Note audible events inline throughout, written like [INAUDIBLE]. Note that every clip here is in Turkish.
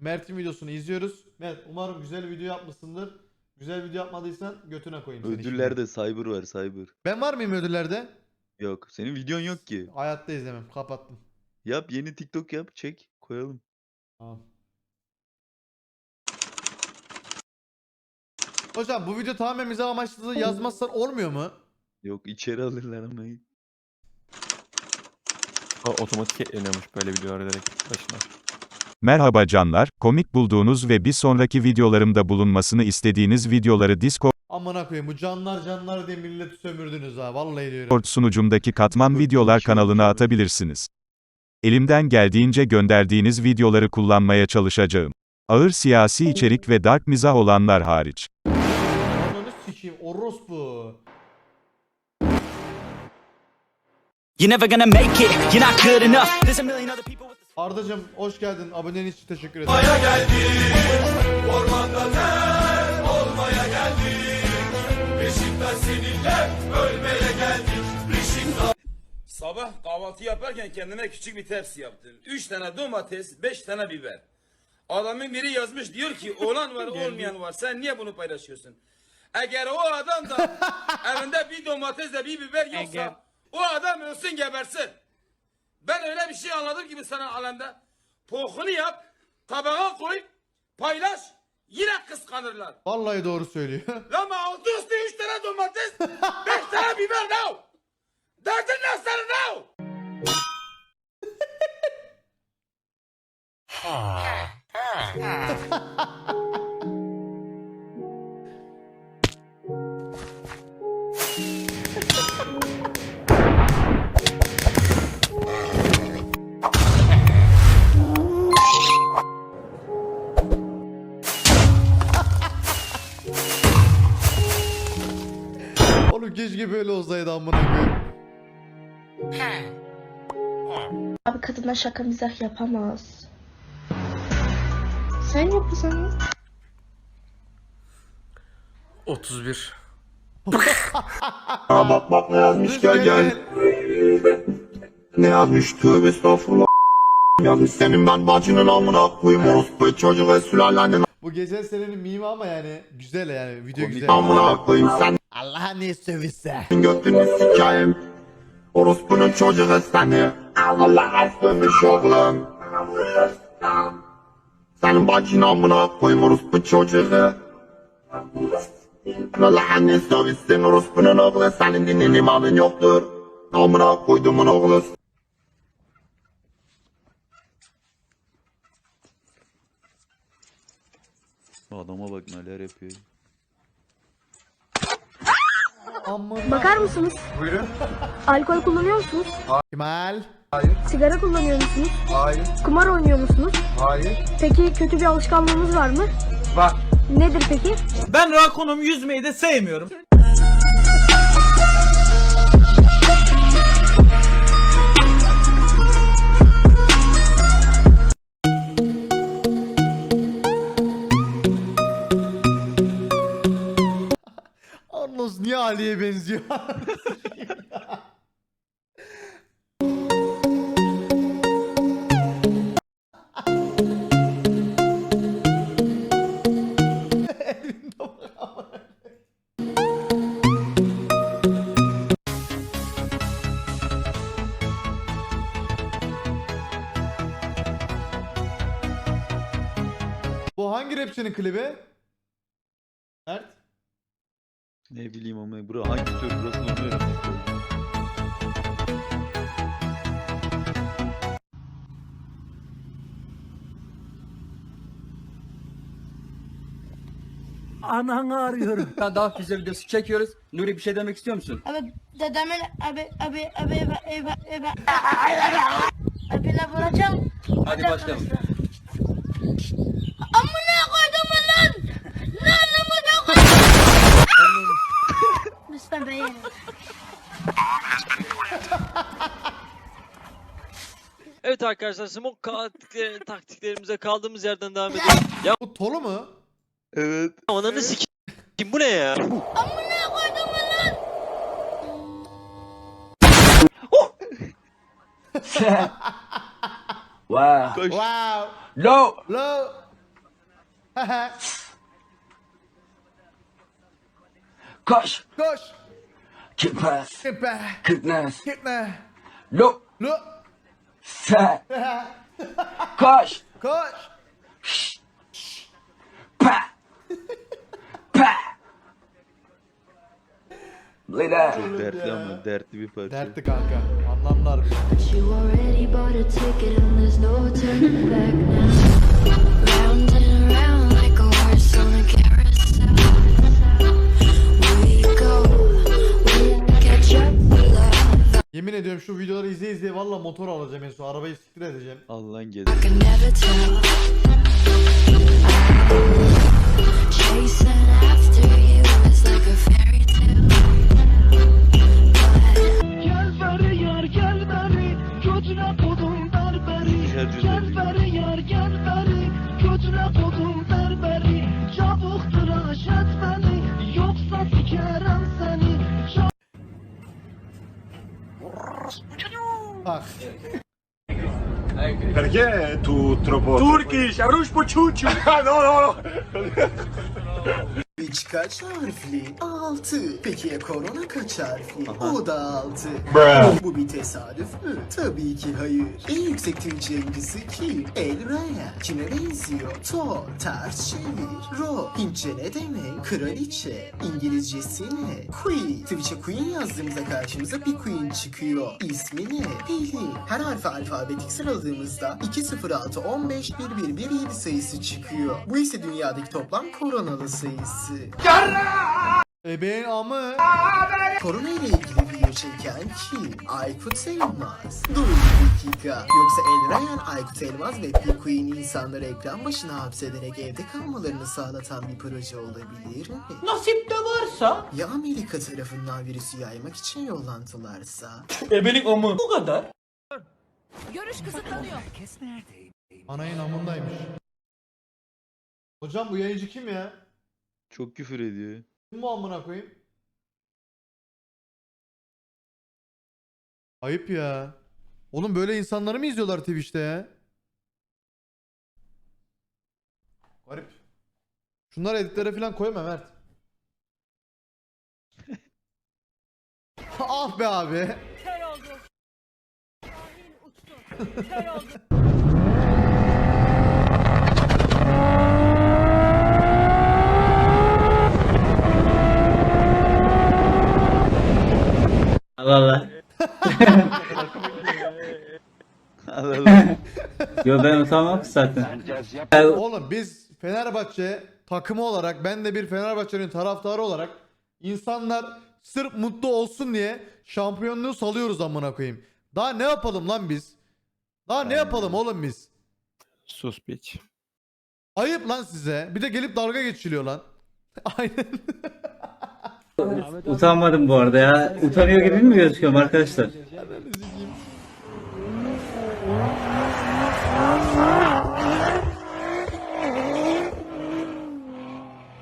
Mert'in videosunu izliyoruz. Mert umarım güzel video yapmışsındır. Güzel video yapmadıysan götüne koyayım seni şimdi. Ödüllerde cyber var cyber. Ben var mıyım ödüllerde? Yok. Senin videon yok ki. Hayatta izlemem. Kapattım. Yap yeni TikTok yap çek koyalım. Tamam. Hocam bu video tamamen mizah amaçlı yazmazsan olmuyor mu? Yok içeri alırlar ama. O otomatik ekleniyormuş böyle videolar direkt başına. Merhaba canlar, komik bulduğunuz ve bir sonraki videolarımda bulunmasını istediğiniz videoları Discord Amına koyayım bu canlar canlar diye milleti sömürdünüz ha. Vallahi diyorum. sunucumdaki Katman Videolar kanalına atabilirsiniz. Elimden geldiğince gönderdiğiniz videoları kullanmaya çalışacağım. Ağır siyasi içerik ve dark mizah olanlar hariç. Ananı sikeyim orospu. You're never gonna make it, you're not good enough. There's a million other people Ardacım hoş geldin. Abonen için teşekkür ederim. Sabah kahvaltı yaparken kendime küçük bir tepsi yaptım. Üç tane domates, beş tane biber. Adamın biri yazmış diyor ki olan var [LAUGHS] olmayan var sen niye bunu paylaşıyorsun? Eğer o adam da [LAUGHS] evinde bir domatesle bir biber yoksa o adam ölsün gebersin. Ben öyle bir şey anladım gibi sana alemde. Pohunu yap, tabağa koy, paylaş yine kıskanırlar. Vallahi doğru söylüyor. Üstü üç tane domates, [LAUGHS] Abi kadına şaka mizah yapamaz. Sen yap o zaman. 31. bak bak ne yazmış gel gel. Ne yazmış tövbe estağfurullah. Yazmış senin ben bacının amına koyayım orospu çocuğu ve sülalenin Bu geçen senenin mimi ama yani güzel yani video güzel. amına koyayım sen Allah ne sövüşse. götünü sikeyim. Orospunun çocuğu seni. Allah'a sövmüş oğlum. Senin bacın amına koyayım orospu çocuğu. Allah'a ne sövüşsün orospunun oğlu senin dinin imanın yoktur. Amına koydumun oğlu Adama bak neler yapıyor. Amına. Bakar mısınız? Buyurun. Alkol kullanıyor musunuz? Kemal. Sigara kullanıyor musunuz? Hayır. Kumar oynuyor musunuz? Hayır. Peki kötü bir alışkanlığınız var mı? Var. Nedir peki? Ben rakonum yüzmeyi de sevmiyorum. Ali'ye benziyor? [LAUGHS] Bu hangi rapçinin klibi? Mert? Ne bileyim ama bura hangi tür burası onu öğrenmek. Ananı arıyorum. Ben daha füze videosu çekiyoruz. Nuri bir şey demek istiyor musun? Abi dedemin abi abi abi abi abi abi abine vuracağım. Hadi başlayalım. Amına koydum lan! Lan amına koydum! Lütfen beğenin. Evet arkadaşlar smoke taktikleri- [LAUGHS] taktiklerimize kaldığımız yerden devam edelim. Ya Bu Tolu mu? Evet. ananı sikeyim bu ne ya? Amına koydum lan! Wow. Koş. Wow. Low. Low. [LAUGHS] Koş. Koş. Kipes. Kipe. Kırknaz. Gitme. Lo. Lu. Se. [LAUGHS] Koş. Koş. Pa. Pa. Lida. Çok dertli ama dertli bir parça. Dertli kanka. Anlamlar. You already bought a ticket and there's no turning back now. Ediyorum şu videoları izleye izleye valla motor alacağım en son. Arabayı siktir edeceğim. Allah'ın I gezeri. can never tell. Chasing after you is like a fairy tale. Gel beri yar gel beri Götüne kodum berberi Gel beri Ach. ¿Per tu troppo? Turkish, a rush po ciuciu. [LAUGHS] no, no, no. [LAUGHS] İç kaç harfli? Altı. Peki ya korona kaç harfli? O da altı. Bu bir tesadüf mü? Tabii ki hayır. En yüksek yayıncısı kim? El Ryan. Kime benziyor? Thor. Ters çevir. Ro. Hintçe ne demek? Kraliçe. İngilizcesi ne? Queen. Twitch'e Queen yazdığımızda karşımıza bir Queen çıkıyor. İsmi ne? Pelin. Her harfi alfabetik sıraladığımızda 206 15 1117 sayısı çıkıyor. Bu ise dünyadaki toplam koronalı sayısı. Ebeğin amı. Korona ile ilgili video çeken kim? Aykut Elmaz. Dur bir dakika. Yoksa Elrayan Aykut Elmaz ve P Queen insanları ekran başına hapsederek evde kalmalarını sağlatan bir proje olabilir mi? Nasip de varsa. Ya Amerika tarafından virüsü yaymak için yollantılarsa? Görüş kısıtlanıyor. Anayın amındaymış. Hocam bu yayıncı kim ya? Çok küfür ediyor. Kim bu amına koyayım? Ayıp ya. Oğlum böyle insanları mı izliyorlar Twitch'te ya? Garip. Şunları editlere falan koyma Mert. [LAUGHS] ah be abi. Allah Allah. Yo ben utanmam zaten. Oğlum biz Fenerbahçe takımı olarak ben de bir Fenerbahçe'nin taraftarı olarak insanlar sırf mutlu olsun diye şampiyonluğu salıyoruz amına koyayım. Daha ne yapalım lan biz? Daha ne yapalım oğlum biz? Sus piç. Ayıp lan size. Bir de gelip dalga geçiliyor lan. [LAUGHS] Aynen. Utanmadım bu arada ya. Utanıyor gibi mi gözüküyorum arkadaşlar?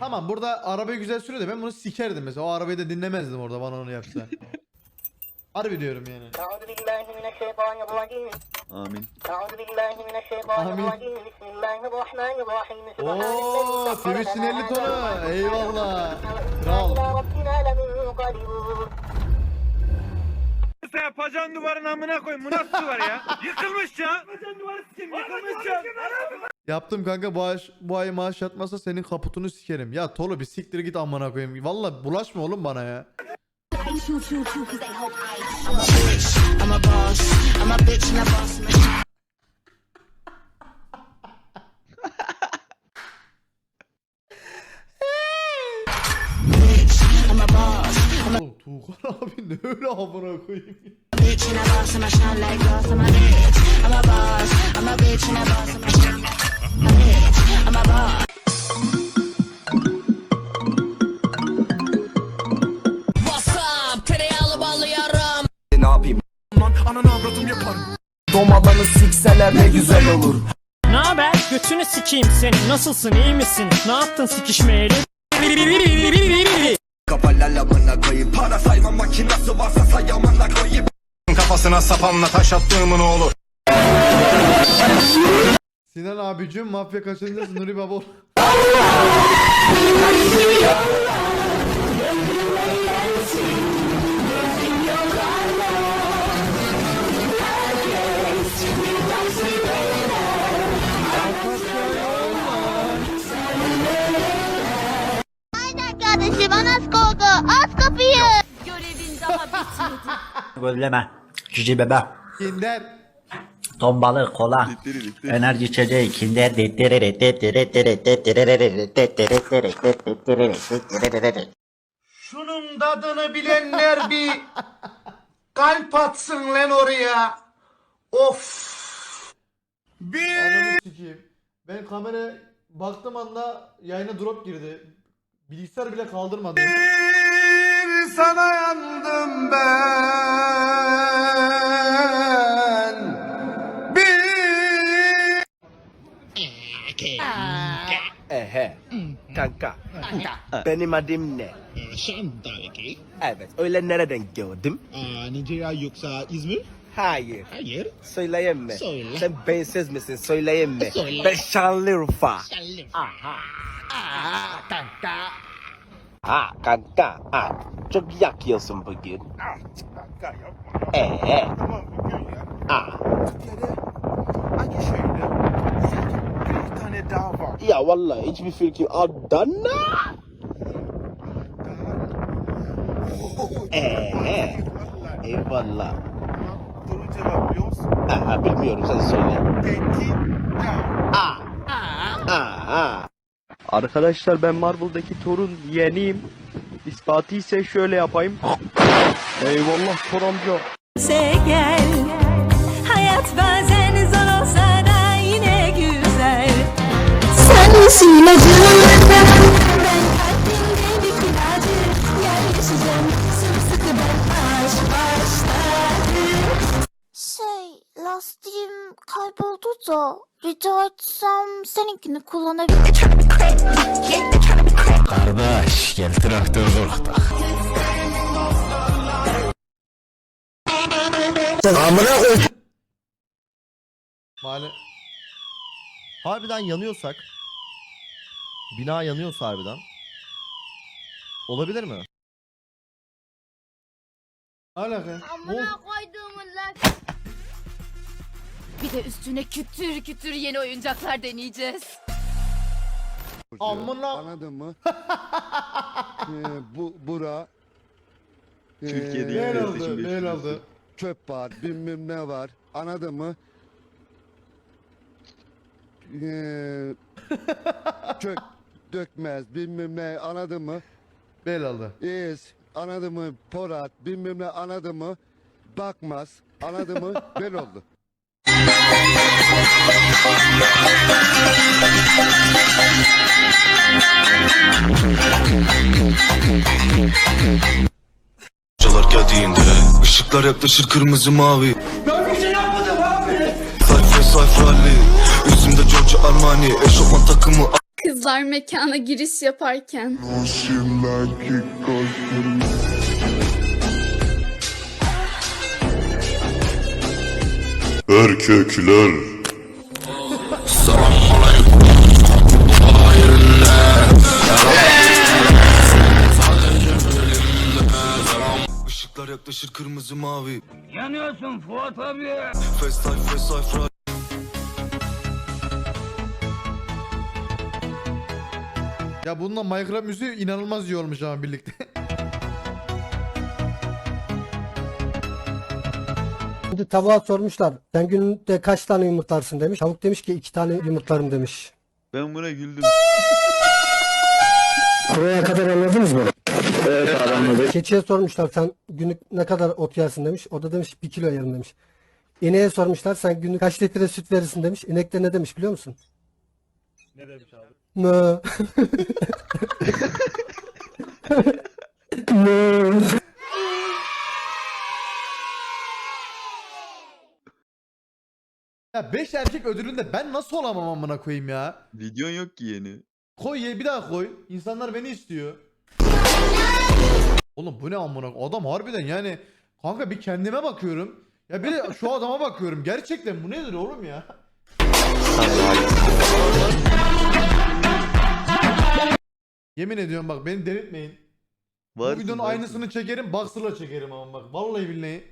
Tamam burada arabayı güzel sürüyor da ben bunu sikerdim mesela. O arabayı da dinlemezdim orada bana onu yapsa. [LAUGHS] Harbi diyorum yani. Amin. Oo, Twitch'in 50 tonu. Eyvallah. Kral. Yapacağın duvarın amına koyayım. Bu nasıl duvar ya? Yıkılmış ya. Yapacağın duvarı sikim yıkılmış ya. Yaptım kanka bu ay, bu ay maaş yatmazsa senin kaputunu sikerim. Ya Tolu bir siktir git amına koyayım. Valla bulaşma oğlum bana ya. I shoot you too because they hope I. I'm a bitch, I'm a boss, I'm a bitch and a boss man. Oğlum Tuğkan abi ne öyle amına koyayım ya. Domalanı sikseler ne güzel olur. Ne haber? Götünü sikeyim senin. Nasılsın? iyi misin? Ne yaptın sikişmeyeli? Kafalarla bana koyup para sayma makinası varsa sayamana koyup Kafasına sapanla taş attığımın oğlu. Sinan abicim mafya kaçıncısı Nuri Baba. [LAUGHS] [LAUGHS] Gölleme. Cici bebe. Kinder. Ton balığı, kola. Enerji içeceği, kinder. Şunun tadını bilenler bir kalp atsın lan oraya. Of. Sikeyim. Ben kamera baktığım anda yayına drop girdi. Bilgisayar bile kaldırmadı. Sana yandım ben. Bir Ehe. Kanka. Benim adım ne? Evet. Öyle nereden gördüm? Nigeria yoksa İzmir? Hayır. Hayır. Söyleyeyim mi? Söyle. Sen bensiz misin? Söyleyeyim mi? Söyle. Ben Şanlıurfa. Aha. Ha kanka. Ha. Çok yakıyorsun bugün. Ee. Ha. Hangi? Sanki bir tane daha var. Ya vallahi hiçbir fikrim. Adana. Ee. Eyvallah. Doğru cevap biliyor musun? Aha, bilmiyorum sen söyle. Tekirdağ. Aa. Aa. Arkadaşlar ben Marvel'daki Thor'un yeğeniyim. İspatı ise şöyle yapayım. Eyvallah Thor amca. gel. Hayat bazen zor olsa da yine güzel. Sen misin ilacım? Şey, lastiğim kayboldu da rica etsem seninkini kullanabilirim. Kardeş gel traktör zorlukta. Mali. Harbiden yanıyorsak bina yanıyorsa harbiden olabilir mi? Alaka. Amına lan. Bir de üstüne kütür kütür yeni oyuncaklar deneyeceğiz. Amına. Anladın mı? [LAUGHS] ee, bu bura Türkiye'de ee, Ne ilk oldu? PlayStation 5 Ne videosu. oldu? çöp var, bilmem ne var. Anladın mı? Ee, [LAUGHS] çök dökmez, bilmem ne anladın mı? Bel aldı. İz, anladın mı? Porat, bilmem ne anladın mı? Bakmaz, anladın mı? [LAUGHS] Bel oldu. Çalar geldiğinde ışıklar yaklaşır kırmızı mavi. Ben bir şey yapmadım abi Sayfa sayfa Ali Üstümde Giorgio Armani Eşofman takımı Kızlar mekana giriş yaparken. Erkekler Yaklaşır kırmızı mavi Yanıyorsun Fuat abi. Fast life fast life right. Ya bununla Minecraft müziği inanılmaz iyi olmuş ama birlikte. [LAUGHS] Şimdi tavuğa sormuşlar. Sen günde kaç tane yumurtlarsın demiş. Tavuk demiş ki iki tane yumurtlarım demiş. Ben buna güldüm. Buraya kadar anladınız mı? Evet anladık. Keçiye sormuşlar sen günlük ne kadar ot yersin demiş. O da demiş bir kilo yerim demiş. İneğe sormuşlar sen günlük kaç litre süt verirsin demiş. İnek de ne demiş biliyor musun? Ne demiş abi? Mö. [LAUGHS] Mö. Ya 5 erkek ödülünde ben nasıl olamam amına koyayım ya? Videon yok ki yeni. Koy ye bir daha koy. İnsanlar beni istiyor. Oğlum bu ne amına adam harbiden yani kanka bir kendime bakıyorum. Ya bir de şu adama bakıyorum. Gerçekten bu nedir oğlum ya? Yemin ediyorum bak beni delirtmeyin. Bu videonun aynısını çekerim, Boxer'la çekerim ama bak. Vallahi billahi.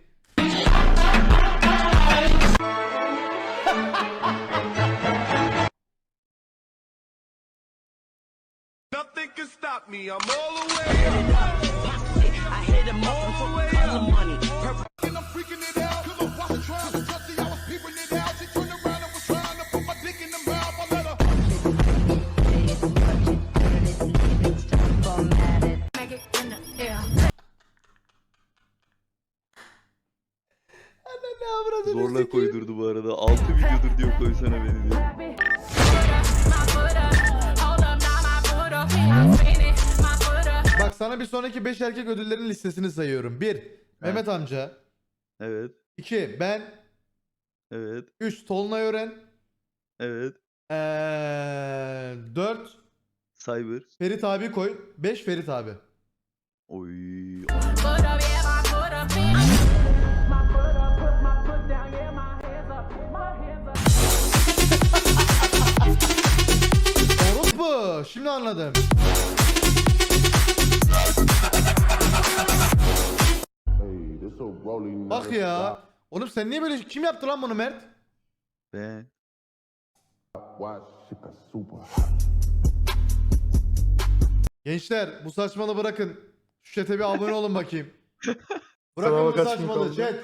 Can stop me. I'm all the way up. I hit him all the way up. And I'm freaking it out. Cause I wasn't trying to touch it. I was peeping it out. She turned around and was trying to put my dick in the mouth. I let her. Zorla koydurdu bu arada. 6 videodur diyor koysana beni diyor. Bak sana bir sonraki 5 erkek ödüllerin listesini sayıyorum. 1. Mehmet amca. Evet. 2. Ben. Evet. 3. Tolunay Ören. Evet. Ee, 4. Cyber. Ferit abi koy. 5 Ferit abi. Oy. Şimdi anladım. Bak ya. Oğlum sen niye böyle kim yaptı lan bunu Mert? Ben. Gençler bu saçmalığı bırakın. Şu chat'e bir abone olun bakayım. [LAUGHS] Bırakın bu saçmalığı chat.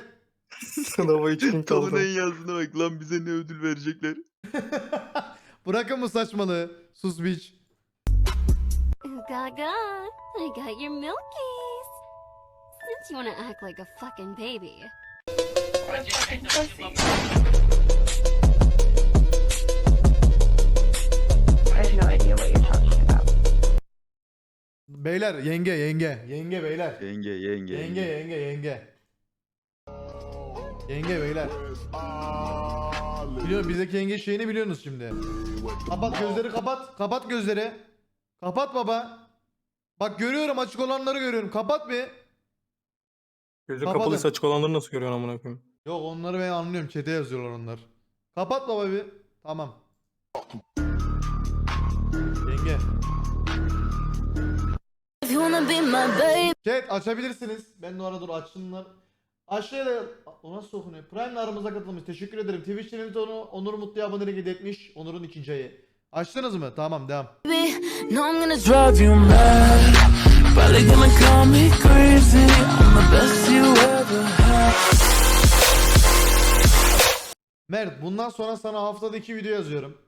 Sınava için kaldım. Tolunay'ın yazdığına bak lan bize ne ödül verecekler. [LAUGHS] Bırakın bu saçmalığı. Sus bitch. Gaga, I got your milkies. Since you wanna act like a fucking baby. Beyler yenge yenge. Yenge beyler. Yenge yenge. Yenge yenge yenge. Yenge beyler. Biliyorum bizdeki yenge şeyini biliyorsunuz şimdi. Kapat gözleri kapat. Kapat gözleri. Kapat baba. Bak görüyorum açık olanları görüyorum. Kapat bir. Gözü kapalıysa açık olanları nasıl görüyorsun amına koyayım? Yok onları ben anlıyorum. Çete yazıyorlar onlar. Kapat baba bir. Tamam. Yenge. Chat açabilirsiniz. Ben de arada dur açsınlar. Aşağıya o nasıl okunuyor? Prime aramıza katılmış. Teşekkür ederim. Twitch onu Onur Mutlu abonelik etmiş. Onur'un ikinci ayı. Açtınız mı? Tamam devam. No, I'm gonna drive you mad. Probably gonna call me crazy. I'm the best you ever had. Mert bundan sonra sana haftada iki video yazıyorum.